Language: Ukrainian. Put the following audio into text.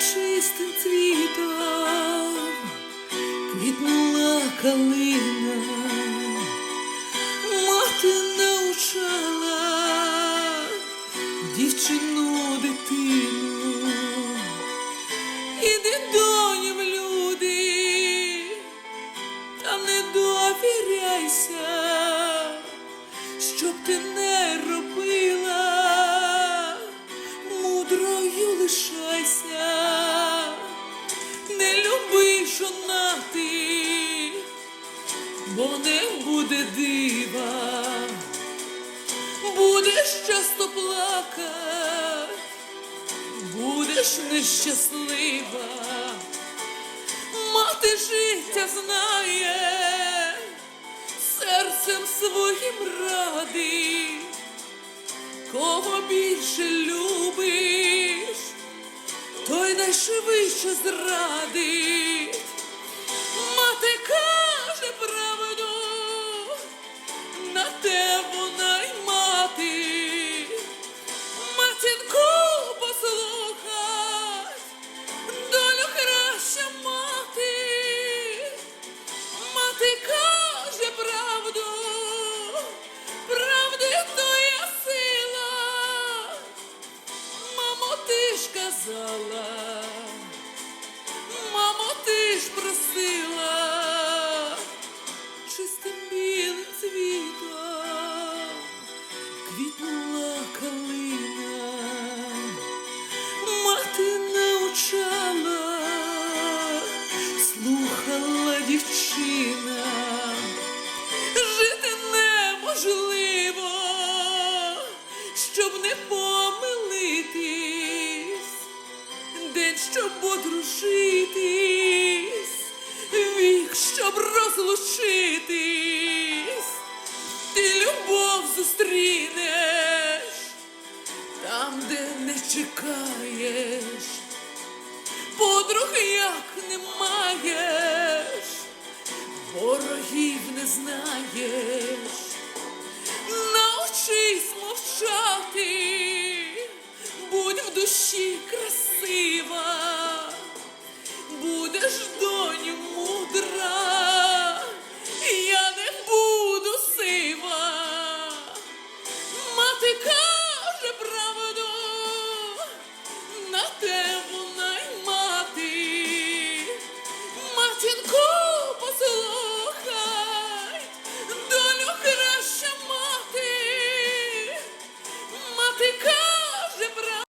чистим цвітом квітнула калина, мати навчала дівчину дитину, іди доню в люди, та не довіряйся, щоб ти не робила, жонати, бо не буде дива, будеш часто плакать, будеш нещаслива, мати життя знає, серцем своїм радить, кого більше любиш, той найшвидше зрадить. Казала, мамо, ти ж просила, чистим білим цвітом. Квітнула калина, щоб одружитись, вік, щоб розлучитись, ти любов зустрінеш там, де не чекаєш, подруг як не маєш, ворогів не знаєш, научись мовчати, будь в душі